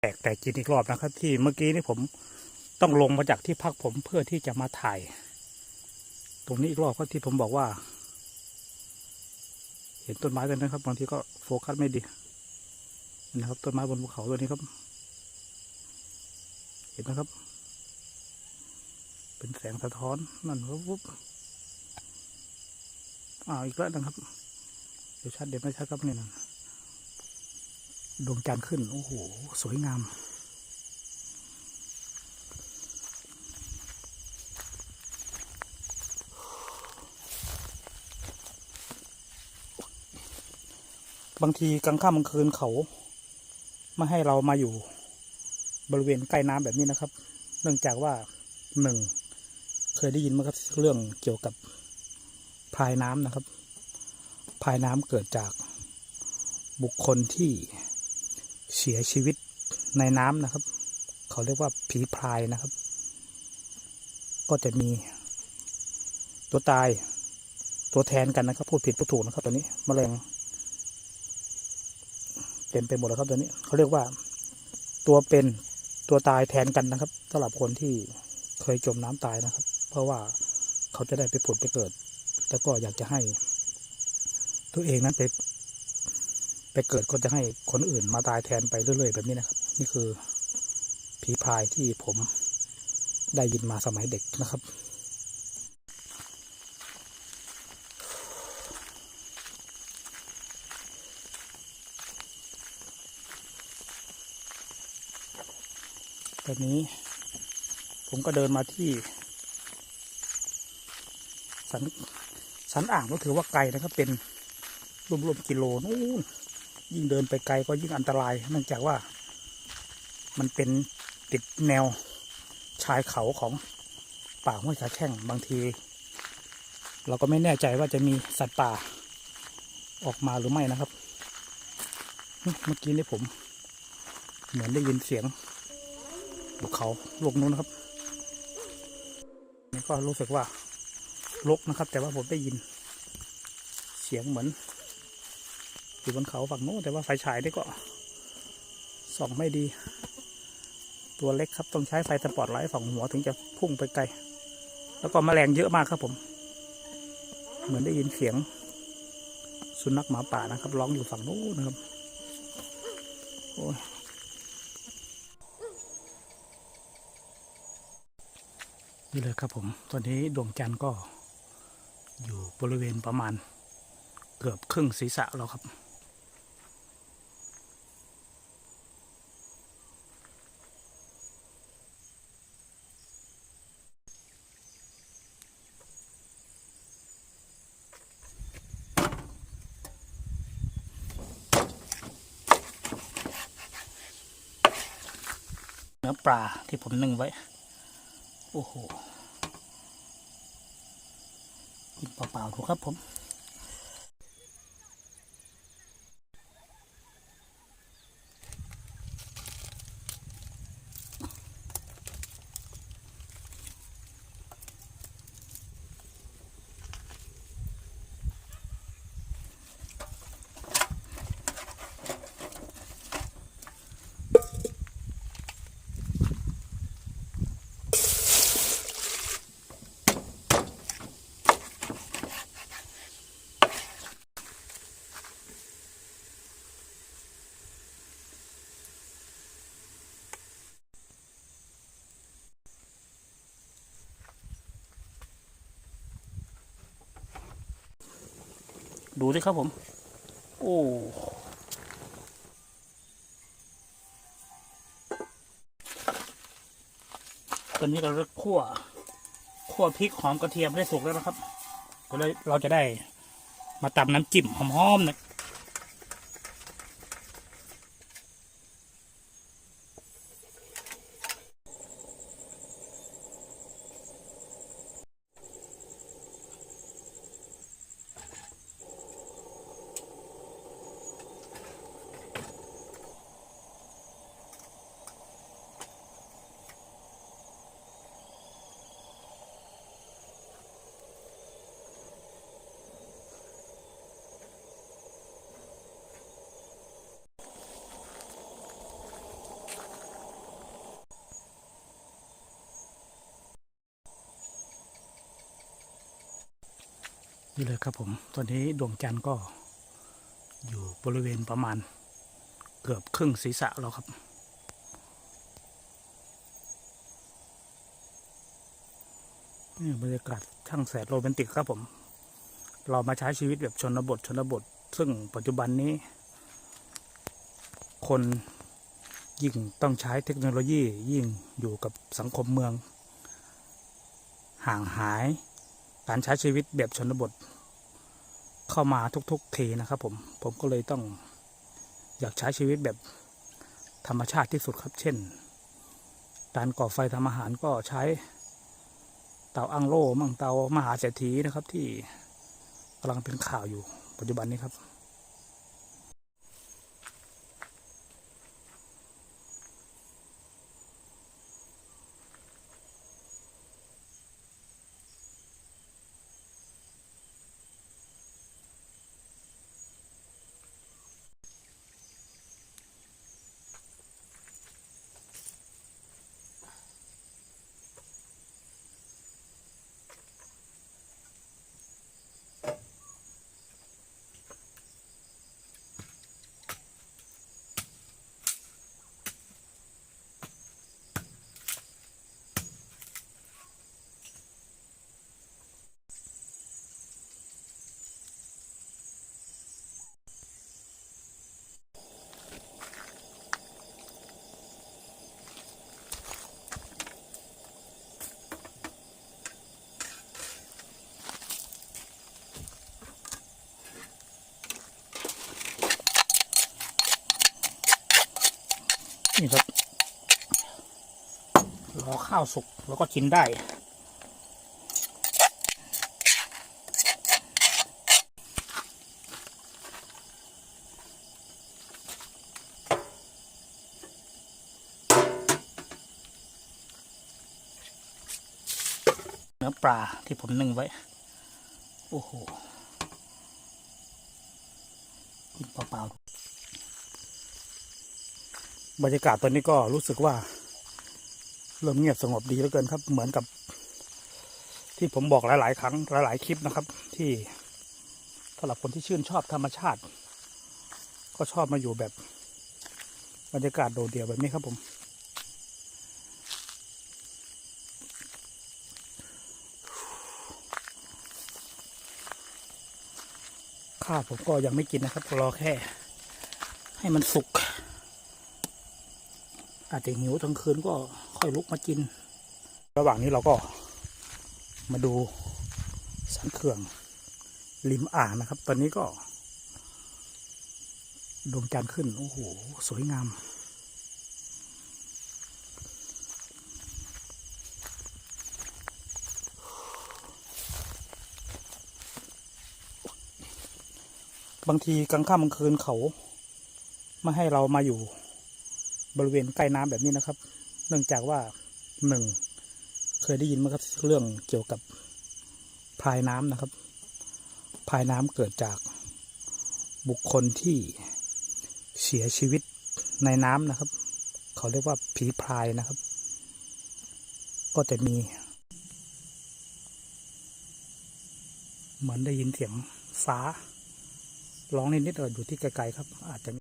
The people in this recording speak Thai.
แตกแต่กินอีกรอบนะครับ ที่เมื่อกี้นี่ผมต้องลงมาจากที่พักผมเพื่อที่จะมาถ่าย ตรงนี้อีกรอบก็ที่ผมบอกว่า เห็นต้นไม้กันนะครับบางทีก็โฟกัสไม่ดีนะครับต้นไม้บนภูเขาตัวนี้ครับ เห็นไหมครับ เป็นแสงสะท้อนนั่นครับปุ๊บอ้าวอีกแล้วนะครับเดี๋ยวชัดเดี๋ยวไม่ชัดครับนี่นะ ดวงจันทร์ขึ้น โอ้โห สวยงาม บางทีกลางค่ำกลางคืนเขาไม่ให้เรามาอยู่บริเวณใกล้น้ำแบบนี้นะครับ เนื่องจากว่าหนึ่งเคยได้ยินไหมครับเรื่องเกี่ยวกับพายน้ำนะครับ พายน้ำเกิดจากบุคคลที่ เสียชีวิตในน้ำนะครับ เขาเรียกว่าผีพรายนะครับ ก็จะมีตัวตายตัวแทนกันนะครับ พูดผิดพูดถูกนะครับ ตัวนี้มแมลงเต็มไปหมดแล้วครับตัวนี้เขาเรียกว่าตัวเป็นตัวตายแทนกันนะครับสำหรับคนที่เคยจมน้ำตายนะครับ เพราะว่าเขาจะได้ไปผุดไปเกิด แล้วก็อยากจะให้ ตัวเองนั้นไป ไปเกิดก็จะให้คนอื่นมาตายแทนไปเรื่อยๆแบบนี้นะครับ นี่คือผีพายที่ผมได้ยินมาสมัยเด็กนะครับ ตอนนี้ผมก็เดินมาที่สันสันอ่างก็ถือว่าไกลนะครับ เป็นรวมๆกิโลนู่น ยิ่งเดินไปไกลก็ยิ่งอันตราย เนื่องจากว่า มันเป็นติดแนวชายเขาของป่าห้วยขาแข้งบางที เราก็ไม่แน่ใจว่าจะมีสัตว์ป่าออกมาหรือไม่นะครับ เมื่อกี้นี่ผม เหมือนได้ยินเสียงภูเขาลูกนู้นนะครับนี่ก็รู้สึกว่าลกนะครับ แต่ว่าผมได้ยินเสียงเหมือน อยู่บนเขาฝั่งโน้นแต่ว่าไฟฉายนี่ก็ส่องไม่ดี ตัวเล็กครับต้องใช้ไฟสปอตไลท์ส่องหัวถึงจะพุ่งไปไกล แล้วก็แมลงเยอะมากครับผม เหมือนได้ยินเสียง สุนัขหมาป่านะครับร้องอยู่ฝั่งโน้นนะครับโอ้ยนี่เลยครับผม ตอนนี้ดวงจันทร์ก็อยู่บริเวณประมาณเกือบครึ่งศีรษะแล้วครับ นื้อปลาที่ผมนึ่งไว้ โอ้โห กินเปล่าๆถูกครับผม ดูสิครับผม โอ้ตอนนี้เราคั่วคั่วพริกหอมกระเทียมได้สุกแล้วนะครับก็เลยเราจะได้มาตำน้ำจิ้มหอมๆนะ นี่เลยครับผมตอนนี้ดวงจันทร์ก็อยู่บริเวณประมาณเกือบครึ่งศีรษะแล้วครับ นี่บรรยากาศช่างแสนโรแมนติกครับผม เรามาใช้ชีวิตแบบชนบทชนบท ซึ่งปัจจุบันนี้ คนยิ่งต้องใช้เทคโนโลยียิ่งอยู่กับสังคมเมือง ห่างหาย การใช้ชีวิตแบบชนบท เข้ามาทุกๆทีนะครับผมผมก็เลยต้องอยากใช้ชีวิตแบบธรรมชาติที่สุดครับ เช่น การก่อไฟทำอาหารก็ใช้เตาอังโล่มั่งเตามหาเศรษฐีนะครับที่กำลังเป็นข่าวอยู่ปัจจุบันนี้ครับ นี่ครับรอข้าวสุกแล้วก็กินได้ เนื้อปลาที่ผมนึ่งไว้ โอ้โหกินเปล่าๆ บรรยากาศตอนนี้ก็รู้สึกว่า เริ่มเงียบสงบดีเหลือเกินครับ เหมือนกับ ที่ผมบอกหลาย ๆ ครั้งหลาย ๆ คลิปนะครับ ที่สำหรับคนที่ชื่นชอบธรรมชาติ ก็ชอบมาอยู่แบบบรรยากาศโดดเดี่ยวแบบนี้ครับผม ข้าวผมก็ยังไม่กินนะครับ รอแค่ ให้มันสุก อาจจะหิวทั้งคืนก็ค่อยลุกมากิน ระหว่างนี้เราก็มาดูสันเขื่องริมอ่างนะครับ ตอนนี้ก็ดวงจันทร์ขึ้น โอ้โห สวยงาม บางทีกลางค่ำกลางคืนเขา ไม่ให้เรามาอยู่ บริเวณใกล้น้ำแบบนี้นะครับ เนื่องจากว่าหนึ่งเคยได้ยินไหมครับ เรื่องเกี่ยวกับพายน้ำนะครับ พายน้ำเกิดจากบุคคลที่เสียชีวิตในน้ำนะครับ เขาเรียกว่าผีพายนะครับ ก็จะมี เหมือนได้ยินเสียงฟ้าร้องนิดๆเอออยู่ที่ไกลๆครับ อาจจะ